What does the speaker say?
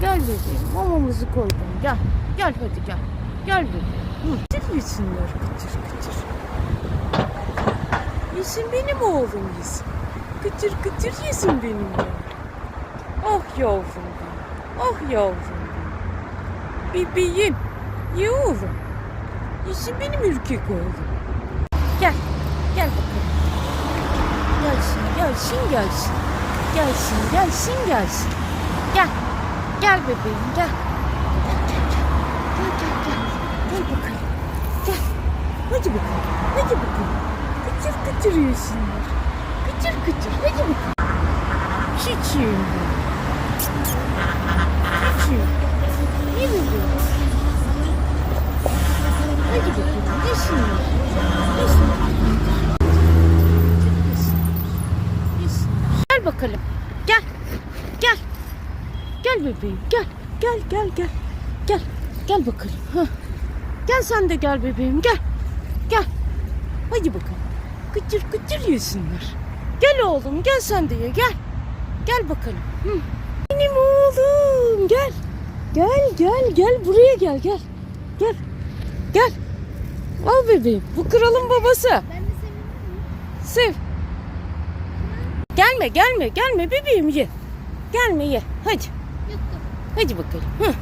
Gel bebeğim mamamızı koydum gel. Gel hadi gel. Gel bebeğim. Kıtır yesinler kıtır kıtır. Yesin benim oğlum yesin. Kıtır kıtır yesin benim oğlum. Ah yavrum benim. Ah yavrum benim. Bebeğim. Ye oğlum. Yesin benim ürkek oğlum. Gel. Gel bakalım. Gelsin, gelsin, gelsin. Gelsin, gelsin, gelsin. Gel. Gel bebeğim, gel. Gel, gel, gel. Gel, bakalım. Gel. Hadi bakalım. Hadi bakalım. Kıtır kıtır yesinler. Kıtır kıtır. Hadi bakalım. Çiçeğim benim. Çiçeğim. İyi bebeğim. Hadi bakalım. Yesinler. Yesinler. Gel bakalım. Gel. Gel. Gel bebeğim. Gel. Gel gel gel. Gel. Gel bakalım. Hah. Gel sen de gel bebeğim. Gel. Gel. Hadi bakalım. Kıtır kıtır yesinler. Gel oğlum gel sen de ye gel. Gel bakalım. Hı. Benim oğlum gel. Gel gel gel buraya gel gel. Gel. Gel. Al bebeğim. Bu kralın babası. Ben de seviyorum. Sev. Gelme gelme gelme bebeğim ye. Gelme ye. Hadi. Yuttum. Hadi bakalım. Hı.